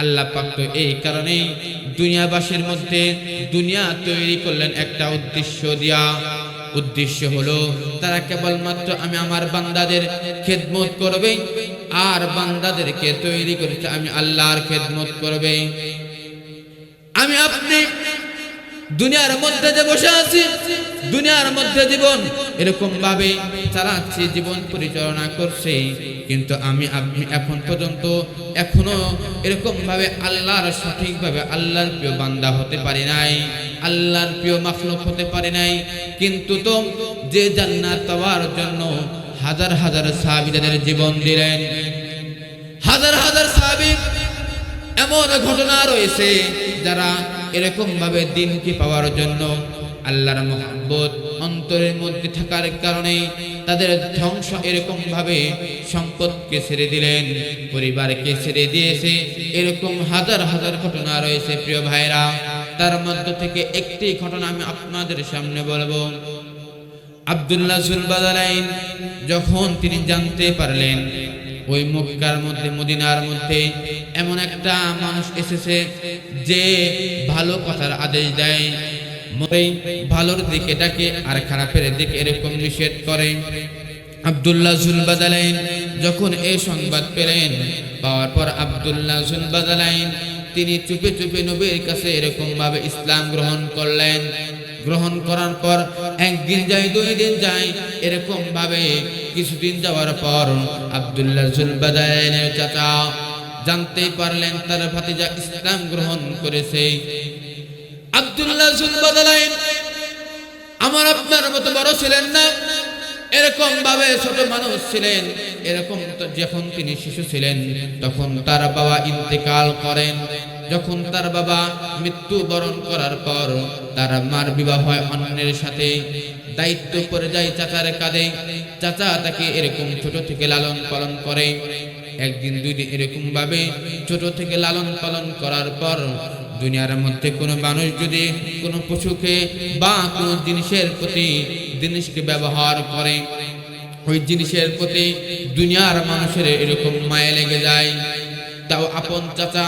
আল্লাহ পাক তো এই কারণেই দুনিয়াবাসীর মধ্যে দুনিয়া তৈরি করলেন একটা উদ্দেশ্য দিয়া। উদ্দেশ্য হলো, তারা কেবলমাত্র আমি আমার বান্দাদের খেদমত করবে, আর বান্দাদেরকে তৈরি করেছে আমি আল্লাহর খেদমত করবে। আমি আপনি দুনিয়ার মধ্যে যে বসে আছি, দুনিয়ার মধ্যে জীবন এরকম ভাবে চালাচ্ছি, জীবন পরিচালনা করছে। কিন্তু আমি আপনি এখন পর্যন্ত এখনও এরকম ভাবে আল্লাহর, সঠিকভাবে আল্লাহর প্রিয় বান্দা হতে পারি নাই, আল্লাহর প্রিয় মাখলুক হতে পারি নাই। কিন্তু তো যে জান্নাত পাওয়ার জন্য হাজার হাজার সাহাবীদের জীবন দিলেন। হাজার হাজার সাহাবী এমন ঘটনা রয়েছে যারা এরকম ভাবে দিনকে পাওয়ার জন্য আল্লাহর মোহাম্মত অন্তরের মধ্যে থাকার কারণে তাদের ধ্বংস এরকম ভাবে সম্পদকে ছেড়ে দিলেন, পরিবারকে ছেড়ে দিয়েছে। এরকম হাজার হাজার ঘটনা রয়েছে প্রিয় ভাইরা তার মধ্য থেকে একটি ঘটনা আমি আপনাদের সামনে বলব। আব্দুল্লাহ যখন তিনি জানতে পারলেন ওই মক্কার মধ্যে, মদিনার মধ্যে এমন একটা মানুষ এসেছে যে ভালো কথার আদেশ দেয়। ভালোর দিকে ডাকে আর খারাপের দিকে এরকম নিষেধ করে। আব্দুল্লাহ জুলবাদালাইন যখন এই সংবাদ পেলেন, পাওয়ার পর আব্দুল্লাহ জুলবাদালাইন তিনি চুপে চুপে নবীর কাছে এরকম ভাবে ইসলাম গ্রহণ করলেন। গ্রহণ করার পর একদিন যাই দুই দিন যাই এরকম ভাবে কিছুদিন যাওয়ার পর আব্দুল্লাহ জুলবাদাইনের চাচা জানতে পারলেন তার ভাতিজা ইসলাম গ্রহণ করেছে। আব্দুল্লাহ জুলবাদালাইন আমার আপনার মতো বড় ছিলেন না? এরকম ভাবে ছোট মানুষ ছিলেন। এরকম যখন তিনি শিশু ছিলেন, তখন তার বাবা ইন্তেকাল করেন। যখন তার বাবা মৃত্যু বরণ করার পর তার মার বিবাহ হয় অন্যের সাথে। দায়িত্ব পড়ে যায় চাচার কাঁধে। চাচা তাকে এরকম ছোট থেকে লালন পালন করে। একদিন দুই দিন এরকম ভাবে ছোট থেকে লালন পালন করার পর দুনিয়ার মধ্যে কোনো মানুষ যদি কোনো পশুকে বা কোনো জিনিসের প্রতি জিনিসকে ব্যবহার করে, ওই জিনিসের প্রতি দুনিয়ার মানুষের এরকম মায়া লেগে যায়। তাও আপন চাচা,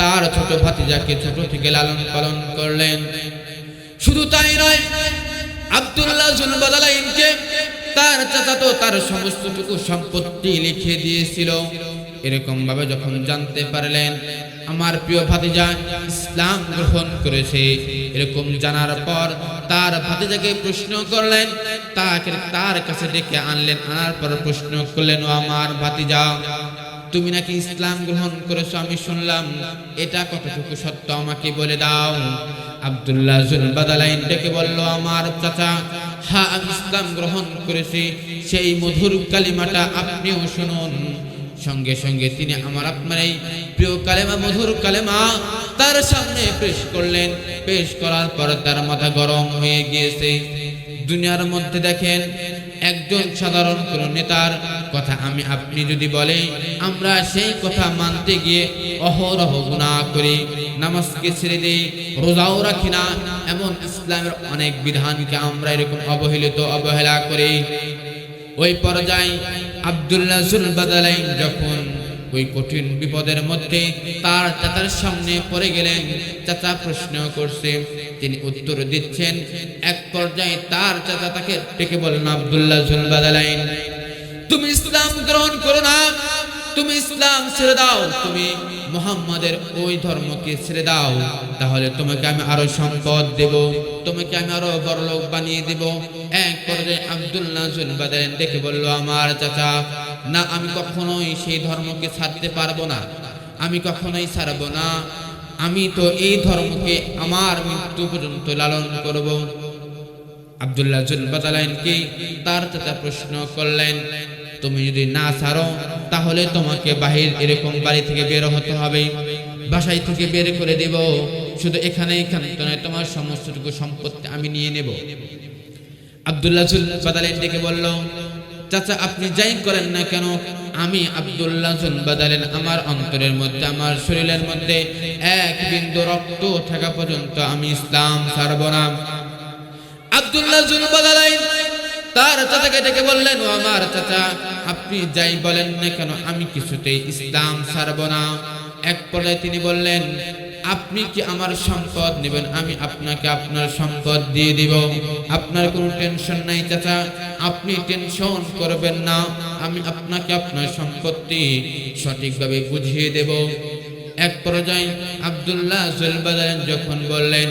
তার ছোট ভাতিজাকে ছোট থেকে লালন পালন করলেন। শুধু তাই নয়, আব্দুল্লাহ জুলবাদালাইনকে তার চাচা তো তার সমস্তটুকু সম্পত্তি লিখে দিয়েছিল। এরকম ভাবে যখন জানতে পারলেন আমার প্রিয় ভাতিজা ইসলাম গ্রহণ করেছে। এরকম জানার পর তার ভাতিজাকে প্রশ্ন করলেন, তাকে তার কাছে ডেকে আনলেন, আনার পর প্রশ্ন করলেন, ও আমার ভাতিজা, তুমি নাকি ইসলাম গ্রহণ করেছ? আমি শুনলাম, এটা কতটুকু সত্য? আমাকে বলে দাও। আব্দুল্লাহ জুলবাদালাইন ডেকে বলল, আমার চাচা হ্যাঁ আমি ইসলাম গ্রহণ করেছি। সেই মধুর কালিমাটা আপনিও শুনুন। সঙ্গে সঙ্গে তিনি আমার আপনার এই প্রিয় কালেমা, মধুর কালেমা তার সামনে পেশ করলেন। পেশ করার পর তার মাথা গরম হয়ে গিয়েছে। দুনিয়ার মধ্যে দেখেন একজন সাধারণ কোন নেতার কথা আমি আপনি যদি বলে আমরা সেই কথা মানতে গিয়ে অহরহ গুনাহ করি। নামাজকে ছেড়ে দেই, রোজাও রাখি না। এমন ইসলামের অনেক বিধানকে আমরা এরকম অবহেলিত, অবহেলা করি। ওই পর্যায়ে আব্দুল্লাহ জুলবাদালাইন যখন ওই কঠিন বিপদের মধ্যে তার চাতার সামনে পড়ে গেলেন, চাচা প্রশ্ন করছে। তিনি উত্তর দিচ্ছেন, এক পর্যায়ে তার চাচা তাকে ডেকে বলেন, আব্দুল্লাহ জুলবাদালাইন তুমি ইসলাম গ্রহণ করো না। তুমি ইসলাম ছেড়ে দাও, তুমি মোহাম্মদের ওই ধর্মকে ছেড়ে দাও। তাহলে তোমাকে আমি আরও সম্পদ দেব, তোমাকে আমি আরও বড় লোক বানিয়ে দেব। এক পর্যায়ে আব্দুল্লাহ জুলবাদালাইন ডেকে বলল, আমার চাচা, না, আমি কখনোই সেই ধর্মকে ছাড়তে পারব না। আমি কখনোই ছাড়বো না। আমি তো এই ধর্মকে আমার মৃত্যু পর্যন্ত লালন করব। আব্দুল্লাহ জুলবাদালাইনকে তার চাচা প্রশ্ন করলেন, তুমি যদি না ছাড়ো তাহলে তোমাকে বাহির এরকম বাড়ি থেকে বের হতে হবে। বাসায় থেকে বের করে দেব। শুধু এখানে এখানে তোমার সমস্তটুকু সম্পত্তি আমি নিয়ে নেব। আব্দুল্লাহ ডেকে বলল, চাচা, আপনি যাই করেন না কেন? আমি আমার অন্তরের মধ্যে, আমার শরীরের মধ্যে এক বিন্দু রক্ত থাকা পর্যন্ত আমি ইসলাম ছাড়ব না। তার চাচাকে ডেকে বললেন, ও আমার চাচা আপনি যাই বলেন না কেন, আমি কিছুতেই ইসলাম ছাড়ব না। এক পর্যায়ে তিনি বললেন, আপনি কি আমার সম্পদ নেবেন? আমি আপনাকে আপনার সম্পদ দিয়ে দিব। আপনার কোনো টেনশন নাই চাচা, আপনি টেনশন করবেন না। আমি আপনাকে আপনার সম্পত্তি সঠিকভাবে বুঝিয়ে দেব। এক পর্যায়ে আব্দুল্লাহ জুলবাদান যখন বললেন,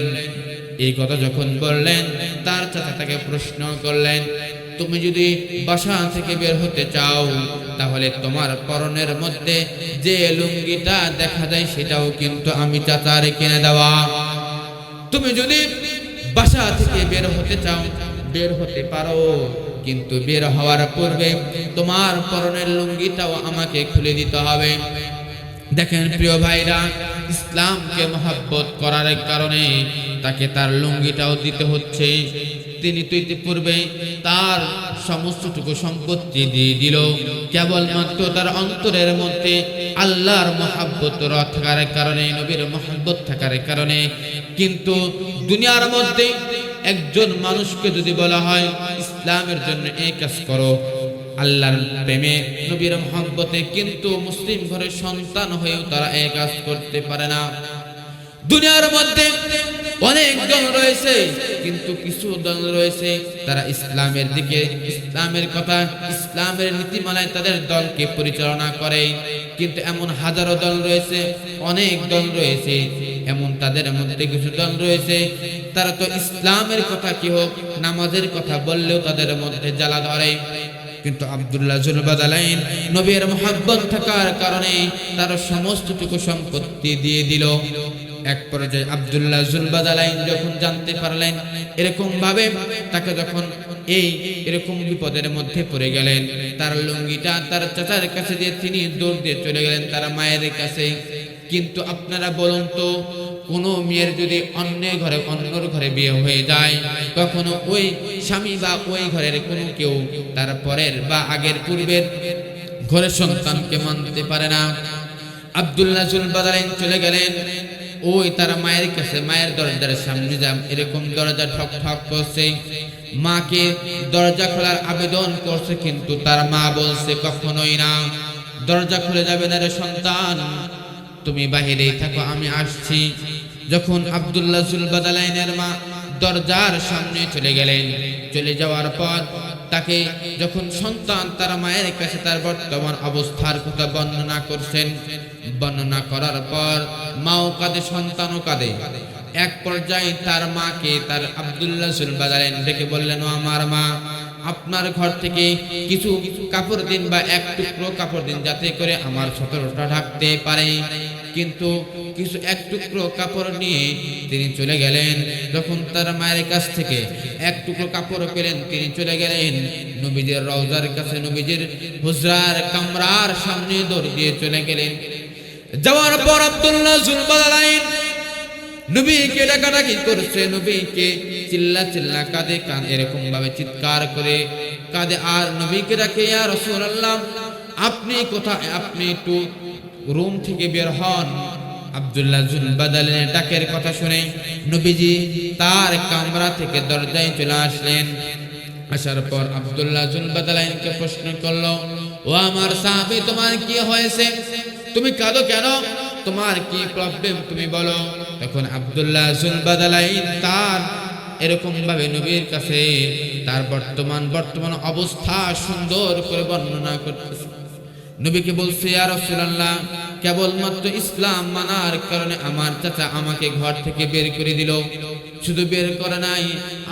এই কথা যখন বললেন, তার চাচা তাকে প্রশ্ন করলেন তুমি যদি বাসা থেকে বের হতে চাও, তাহলে তোমার পরনের মধ্যে যে লুঙ্গিটা দেখা যায় সেটাও কিন্তু আমি চাচার কিনে দেওয়া। তুমি যদি বাসা থেকে বের হতে চাও, বের হতে পারো, কিন্তু বের হওয়ার পূর্বে তোমার পরনের লুঙ্গিটাও আমাকে খুলে দিতে হবে। দেখেন প্রিয় ভাইরা, ইসলামকে মহাব্বত করার কারণে তাকে তার লুঙ্গিটাও দিতে হচ্ছে। তিনি তো ইতিপূর্বে তার সমস্তটুকু সম্পত্তি দিয়ে দিল। কেবলমাত্র তার অন্তরের মধ্যে আল্লাহর মহাব্বত থাকার কারণে, নবীর মহাব্বত থাকার কারণে। কিন্তু দুনিয়ার মধ্যে একজন মানুষকে যদি বলা হয়, ইসলামের জন্য এই কাজ করো, আল্লাহর প্রেমে নবীর মহব্বতে কিন্তু মুসলিম ঘরের সন্তান হয়েও তারা এই কাজ করতে পারে না। দুনিয়ার মধ্যে অনেক দল রয়েছে, কিন্তু কিছু দল রয়েছে তারা ইসলামের দিকে, ইসলামের কথা, ইসলামের নীতিমালায় তাদের দলকে পরিচালনা করে। কিন্তু এমন হাজারো দল রয়েছে, অনেক দল রয়েছে, এমন তাদের মধ্যে কিছু দল রয়েছে, তারা তো ইসলামের কথা কি হোক নামাজের কথা বললেও তাদের মধ্যে জ্বালা ধরে। কিন্তু আব্দুল্লাহ জুলবাদ আলাইন নবীর মোহাব্বত থাকার কারণে তার সমস্তটুকু সম্পত্তি দিয়ে দিল। এক পর্যায়ে আব্দুল্লাহ জুলবাদ আলাইন যখন জানতে পারলেন, এরকম ভাবে তাকে যখন এই এরকম বিপদের মধ্যে পড়ে গেলেন, তার লুঙ্গিটা তার চাচার কাছে দিয়ে তিনি দৌড় দিয়ে চলে গেলেন তার মায়ের কাছে। কিন্তু আপনারা বলুন তো, কোনো মেয়ের যদি অন্য ঘরে অন্যর ঘরে বিয়ে হয়ে যায়, কখনো ওই স্বামী বা ওই ঘরের কোনো কেউ তার পরের বা আগের পূর্বের ঘরের সন্তানকে মানতে পারে না। আব্দুল্লাহ জুলবাদালাইন চলে গেলেন। ওই তার মায়ের কাছে, মায়ের দরজার সামনে যাম। এরকম দরজা ঠক ঠক করছে। মাকে দরজা খোলার আবেদন করছে, কিন্তু তার মা বলছে, কখনোই না। দরজা খুলে যাবে না রে সন্তান। তুমি বাহিরেই থাকো, আমি আসছি। যখন আব্দুল্লাহ জুলবাদালাইনের মা দরজার সামনে চলে গেলেন, চলে যাওয়ার পর তাকে যখন সন্তান তার মায়ের কাছে তার বর্তমান অবস্থার কথা বর্ণনা করছেন, বর্ণনা করার পর মাও কাঁদে, সন্তানও কাঁদে। এক পর্যায়ে তার মাকে তার আব্দুল্লাহ জুলবাদালাইন ডেকে বললেন আমার মা, আপনার ঘর থেকে কিছু কাপড় দিন বা এক টুকরো কাপড় দিন যাতে করে আমার সতর্কটা ঢাকতে পারে। কিন্তু কিছু এক টুকরো কাপড় নিয়ে তিনি চলে গেলেন। যখন তার মায়ের কাছ থেকে এক টুকরো কাপড় পেলেন, তিনি চলে গেলেন। নবীজির রওজার কাছে নবীজির হুজরার কামরার সামনে দৌড় দিয়ে চলে গেলেন। যাওয়ার পর আব্দুল্লাহ জুলবালাইন নবীকে ডাকাডাকি করছে। নবীকে চিল্লা চিল্লা কাঁদে কান এরকম ভাবে চিৎকার করে কাঁদে। আর নবীকে ডাকে, ইয়া রাসূলুল্লাহ, আপনি কোথায়? আপনি একটু রুম থেকে বের হন। আব্দুল্লাহ জুল বাদালের ডাকের কথা শুনে নবীজি তার কামরা থেকে দরজায় চলে আসলেন। আসার পর আব্দুল্লাহ জুল বাদালাইনকে প্রশ্ন করল, ও আমার সাহাবী, তোমার কি হয়েছে? তুমি কাঁদো কেন? তোমার কি প্রবলেম তুমি বলো। তখন আব্দুল্লাহ জুল বাদালাইন তার এরকম ভাবে নবীর কাছে তার বর্তমান বর্তমান অবস্থা সুন্দর করে বর্ণনা করতেছে। নবীকে বলছে আর রাসূলুল্লাহ, কেবলমাত্র ইসলাম মানার কারণে আমার চাচা আমাকে ঘর থেকে বের করে দিল। শুধু বের করে নাই,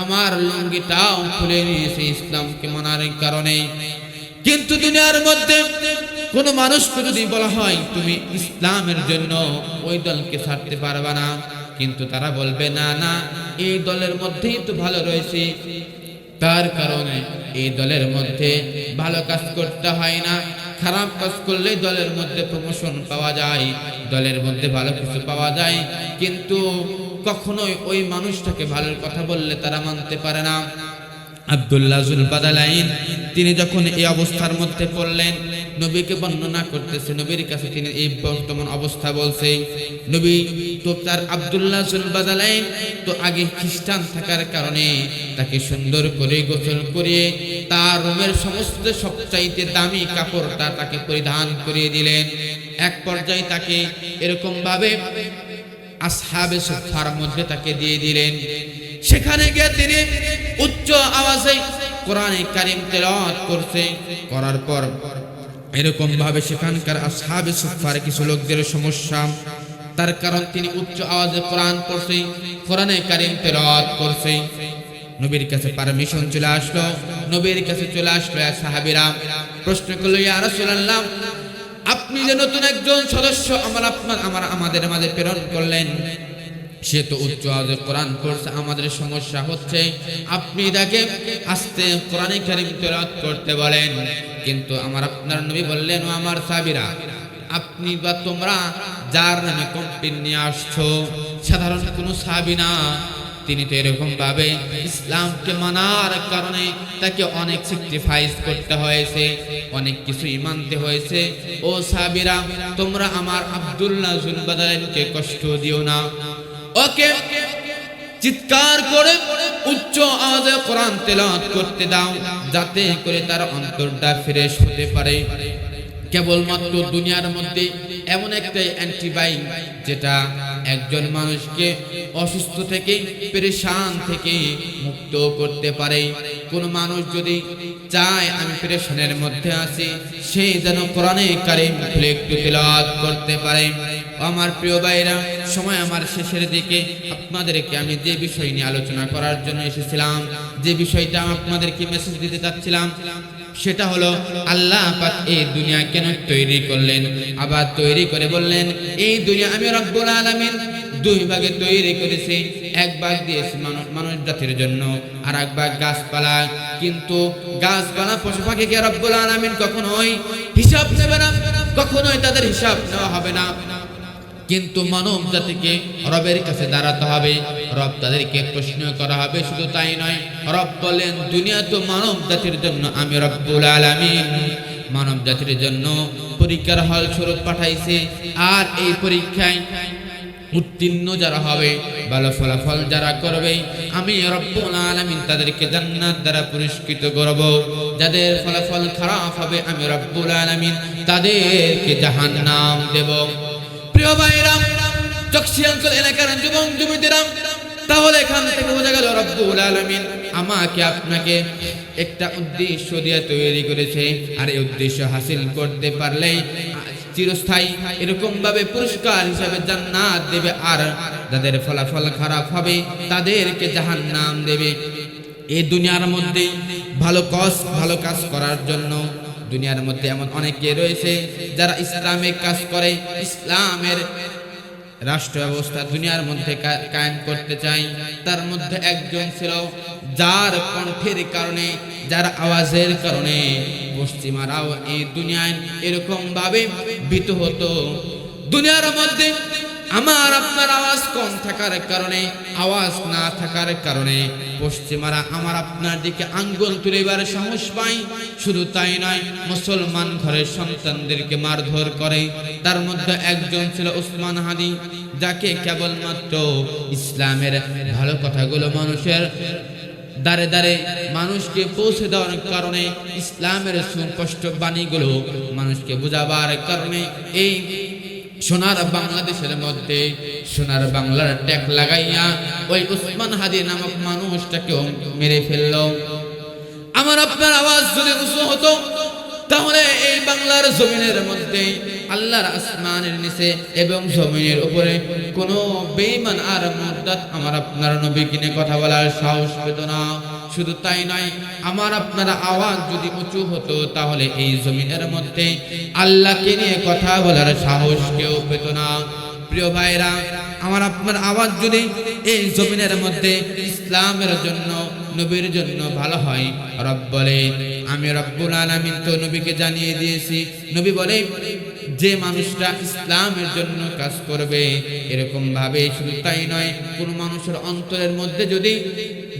আমার লুঙ্গিটাও খুলে নিয়েছে ইসলামকে মানার কারণে। কিন্তু দুনিয়ার মধ্যে কোন মানুষকে যদি বলা হয়, তুমি ইসলামের জন্য ওই দলকে ছাড়তে পারবা না। কিন্তু তারা বলবে, না না, এই দলের মধ্যেই তো ভালো রয়েছে। তার কারণে এই দলের মধ্যে ভালো কাজ করতে হয় না। খারাপ কাজ করলে দলের মধ্যে প্রমোশন পাওয়া যায়, দলের মধ্যে ভালো কিছু পাওয়া যায়। কিন্তু কখনোই ওই মানুষটাকে ভালোর কথা বললে তারা মানতে পারে না। আব্দুল্লাহ জুল বাদালাইন তিনি যখন এই অবস্থার মধ্যে পড়লেন, নবীকে বর্ণনা করতেছে, নবীর কাছে তিনি এই বর্তমান অবস্থা বলছে, নবী, তো তার আব্দুল্লাহ জুল বাদালাইন তো আগে খ্রিস্টান থাকার কারণে তাকে সুন্দর করে গোসল করিয়ে তার রুমের সমস্ত সবচাইতে দামি কাপড়টা তাকে পরিধান করিয়ে দিলেন। এক পর্যায়ে তাকে এরকম ভাবে আসহাবে সুফার মধ্যে তাকে দিয়ে দিলেন। সেখানে গিয়ে তিনি উচ্চ আওয়াজে কোরআনে কারিম তেলাওয়াত করছে। করার পর এরকম ভাবে সেখানকার আসহাবে সুফার কিছু লোকদের সমস্যা, তার কারণ তিনি উচ্চ আওয়াজে কোরআন পড়ছে, কোরআনে কারিম তেলাওয়াত করছে। নবীর কাছে পারমিশন চলে আসলো, নবীর কাছে চলে আসলো সাহাবীরা। প্রশ্ন করল, ইয়া রাসূলুল্লাহ, আপনি যে নতুন একজন সদস্য আমার আপনার আমার, আমাদের মাঝে প্রেরণ করলেন সে তো উচ্চ আওয়াজে কোরআন পড়ছে, আমাদের সমস্যা হচ্ছে, আপনি তাকে আস্তে কোরআনে কারিম তেলাওয়াত করতে বলেন। কিন্তু আমার আপনার নবী বললেন, ও আমার সাবিরা আপনি বা তোমরা যার নামে কমপ্লেন নিয়ে আসছো, সাধারণ কোনো সাবি না। তিনি তো এরকম ভাবে ইসলামকে মানার কারণে তাকে অনেক স্যাক্রিফাইস করতে হয়েছে, অনেক কিছুই মানতে হয়েছে। ও সাবিরা তোমরা আমার আব্দুল্লাহ জুলবাদালকে কষ্ট দিও না। ওকে চিৎকার করে উচ্চ আওয়াজে কোরআন তেলাওয়াত করতে দাও, যাতে করে তার অন্তরটা ফ্রেশ হতে পারে। কেবলমাত্র দুনিয়ার মধ্যে এমন একটা অ্যান্টিবায়োটিক যেটা একজন মানুষকে অসুস্থ থেকে, পেরেশান থেকে মুক্ত করতে পারে। কোন মানুষ যদি চায় আমি পেরেশানের মধ্যে আছি, সে যেন কোরআনে কারিম খুলে একটু তেলাওয়াত করতে পারে। আমার প্রিয় ভাইরা সময় আমার শেষের দিকে। আপনাদেরকে আমি যে বিষয় নিয়ে আলোচনা করার জন্য এসেছিলাম, যে বিষয়টা আপনাদেরকে মেসেজ দিতে চাচ্ছিলাম সেটা হলো আল্লাহ পাক এই দুনিয়া কেন তৈরি করলেন? আবার তৈরি করে বললেন, এই দুনিয়া আমি রব্বুল আলামিন দুই ভাগে তৈরি করেছি। এক ভাগ দিয়েছি মানুষ মানুষ জাতির জন্য আর এক ভাগ গাছপালা। কিন্তু গাছপালা পশু পাখিকে রব্বুল আলামিন কখনোই হিসাব নেবে না, কখনোই তাদের হিসাব নেওয়া হবে না। কিন্তু মানব জাতিকে রবের কাছে দাঁড়াতে হবে। রব তাদেরকে প্রশ্ন করা হবে, শুধু তাই নয়, রব বলেন, দুনিয়া তো মানব জাতির জন্য, আমি রব্বুল আলামিন মানব জাতির জন্য পরীক্ষার হল স্বরূপ পাঠাইছে। আর এই পরীক্ষায় উত্তীর্ণ যারা হবে, ভালো ফলাফল যারা করবে, আমি রব্বুল আলামিন তাদেরকে জান্নাত দ্বারা পুরস্কৃত করব। যাদের ফলাফল খারাপ হবে, আমি রব্বুল আলামিন তাদেরকে জাহান্নাম দেব। প্রিয় ভাইরাম চকসি অঞ্চল এলাকার যুবক যুবতীরা তাহলে এখান থেকে বোঝা গেল রব্বুল আলামিন আমাকে আপনাকে একটা উদ্দেশ্য দিয়ে তৈরি করেছে। আর এই উদ্দেশ্য হাসিল করতে পারলে চিরস্থায়ী এরকম ভাবে পুরস্কার হিসাবে জান্নাত দেবে। আর যাদের ফলাফল খারাপ হবে, তাদেরকে জাহান নাম দেবে। এই দুনিয়ার মধ্যে ভালো কাজ ভালো কাজ করার জন্য দুনিয়ার মধ্যে এমন অনেকে রয়েছে যারা ইসলামিক কাজ করে। ইসলামের রাষ্ট্র ব্যবস্থা দুনিয়ার মধ্যে কায়েম করতে চাই। তার মধ্যে একজন ছিল যার কণ্ঠের কারণে, যার আওয়াজের কারণে পশ্চিমারাও এই দুনিয়ায় এরকম ভাবে ভীত হতো। দুনিয়ার মধ্যে আমার আপনার আওয়াজ কম থাকার কারণে, আওয়াজ না থাকার কারণে পশ্চিমারা আমার আপনার দিকে আঙ্গুল তুলিবার সাহস পায়। শুধু তাই নয়, মুসলমান ঘরের সন্তানদেরকে মারধর করে। তার মধ্যে একজন ছিল উসমান হাদি, যাকে কেবলমাত্র ইসলামের ভালো কথাগুলো মানুষের দাঁড়ে দারে মানুষকে পৌঁছে দেওয়ার কারণে, ইসলামের সুস্পষ্ট বাণীগুলো মানুষকে বোঝাবার কারণে এই সোনার বাংলাদেশের মধ্যে, সোনার বাংলার ট্যাক লাগাইয়া ওই উসমান হাদি নামক মানুষটাকেও মেরে ফেলল। আমার আপনার আওয়াজ যদি উঁচু হতো, তাহলে এই বাংলার জমিনের মধ্যে আল্লাহর আসমানের নিচে এবং জমিনের উপরে কোনো বেঈমান আর মুরতাদ আমার আপনার নবী কিনে কথা বলার সাহস পেত না। শুধু তাই নয়, আমার আপনার আওয়াজ যদি উঁচু হতো তাহলে এই জমিনের মধ্যে আল্লাহকে নিয়ে কথা বলার সাহস কেউ পেত না। প্রিয় ভাইরা, আমার আপনার আওয়াজ যদি এই জমিনের মধ্যে ইসলামের জন্য, নবীর জন্য ভালো হয়, রব বলে, আমি রব্বুল আলামিন তো নবীকে জানিয়ে দিয়েছি। নবী বলে যে মানুষটা ইসলামের জন্য কাজ করবে, এরকম ভাবে শুধু তাই নয়, কোন মানুষের অন্তরের মধ্যে যদি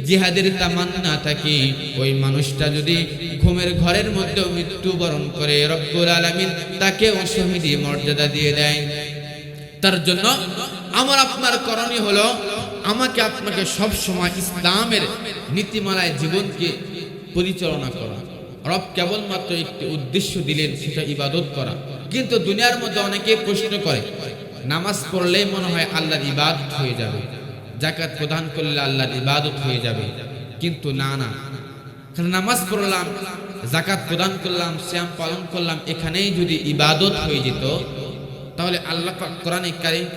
জিহাদের তামান্না থাকে, ওই মানুষটা যদি ঘুমের ঘরের মধ্যেও মৃত্যুবরণ করে রব্বুল আলামিন তাকেও শহীদি মর্যাদা দিয়ে দেয়। তার জন্য আমার আপনার করণীয় হলো, আমাকে আপনাকে সব সময় ইসলামের নীতিমালায় জীবনকে পরিচালনা করা। রব কেবলমাত্র একটি উদ্দেশ্য দিলেন, সেটা ইবাদত করা। কিন্তু দুনিয়ার মধ্যে অনেকে প্রশ্ন করে, নামাজ পড়লেই মনে হয় আল্লাহর ইবাদত হয়ে যাবে জাকাত প্রদান করলে আল্লাহর ইবাদত হয়ে যাবে। কিন্তু না না। নামাজ পড়লাম জাকাত প্রদান করলাম শ্যাম পালন করলাম, এখানেই যদি ইবাদত হয়ে যেত, তাহলে আল্লাহ কোরআনে কারিম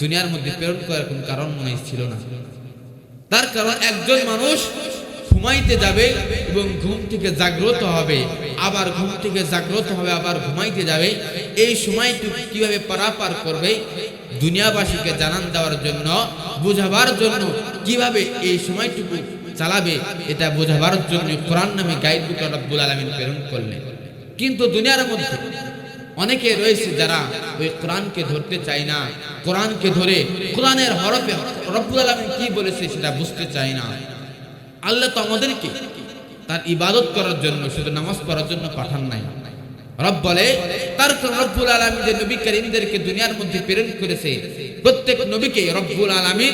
দুনিয়ার মধ্যে প্রেরণ করার কোন কারণ মনে ছিল না। তার কারণ একজন মানুষ ঘুমাইতে যাবে এবং ঘুম থেকে জাগ্রত হবে, আবার ঘুম থেকে জাগ্রত হবে, আবার ঘুমাইতে যাবে, এই সময়টুকু কীভাবে পারাপার করবে দুনিয়াবাসীকে জানান দেওয়ার জন্য, বোঝাবার জন্য কীভাবে এই সময়টুকু চালাবে, এটা বোঝাবার জন্য কোরআন নামে গাইড বুক রব্বুল আলমিন প্রেরণ করলেন। কিন্তু দুনিয়ার মধ্যে অনেকে রয়েছে যারা ওই কোরআনকে ধরতে চায় না, কোরআনকে ধরে কোরআনের হরফে রব্বুল আলমিন কি বলেছে সেটা বুঝতে চায় না। আল্লাহ তো আমাদেরকে তার ইবাদত করার জন্য, শুধু নামাজ পড়ার জন্য পাঠান নাই। রব বলে, তার রব্বুল আলমী যে নবী করিমদেরকে দুনিয়ার মধ্যে প্রেরণ করেছে, প্রত্যেক নবীকে রব্বুল আলমী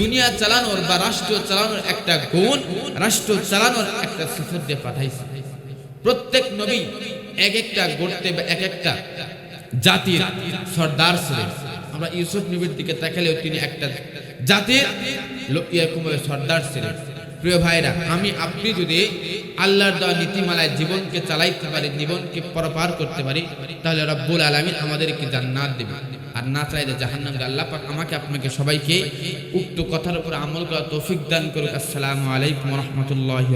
দুনিয়া চালানোর বা রাষ্ট্র চালানোর একটা গুণ, রাষ্ট্র চালানোর একটা সিফত দিয়ে পাঠাইছে। প্রত্যেক নবী এক একটা গড়তে বা এক একটা জাতির সর্দার ছিলেন। আমরা ইউসুফ নবীর দিকে তাকালেও তিনি একটা জাতির সর্দার ছিলেন। প্রিয় ভাইরা, আমি, আপনি যদি আল্লাহর দেওয়া নীতিমালায় জীবনকে চালাইতে পারি, জীবনকে পরপার করতে পারি, তাহলে রব্বুল আলমিন আমাদেরকে জান্নাত দেবে। আর না চাইলে জাহান্ন আল্লাহ পাক আমাকে, আপনাকে সবাইকে উক্ত কথার উপর আমল করা তৌফিক দান করুক। আসসালামু আলাইকুম রহমতুল্লাহ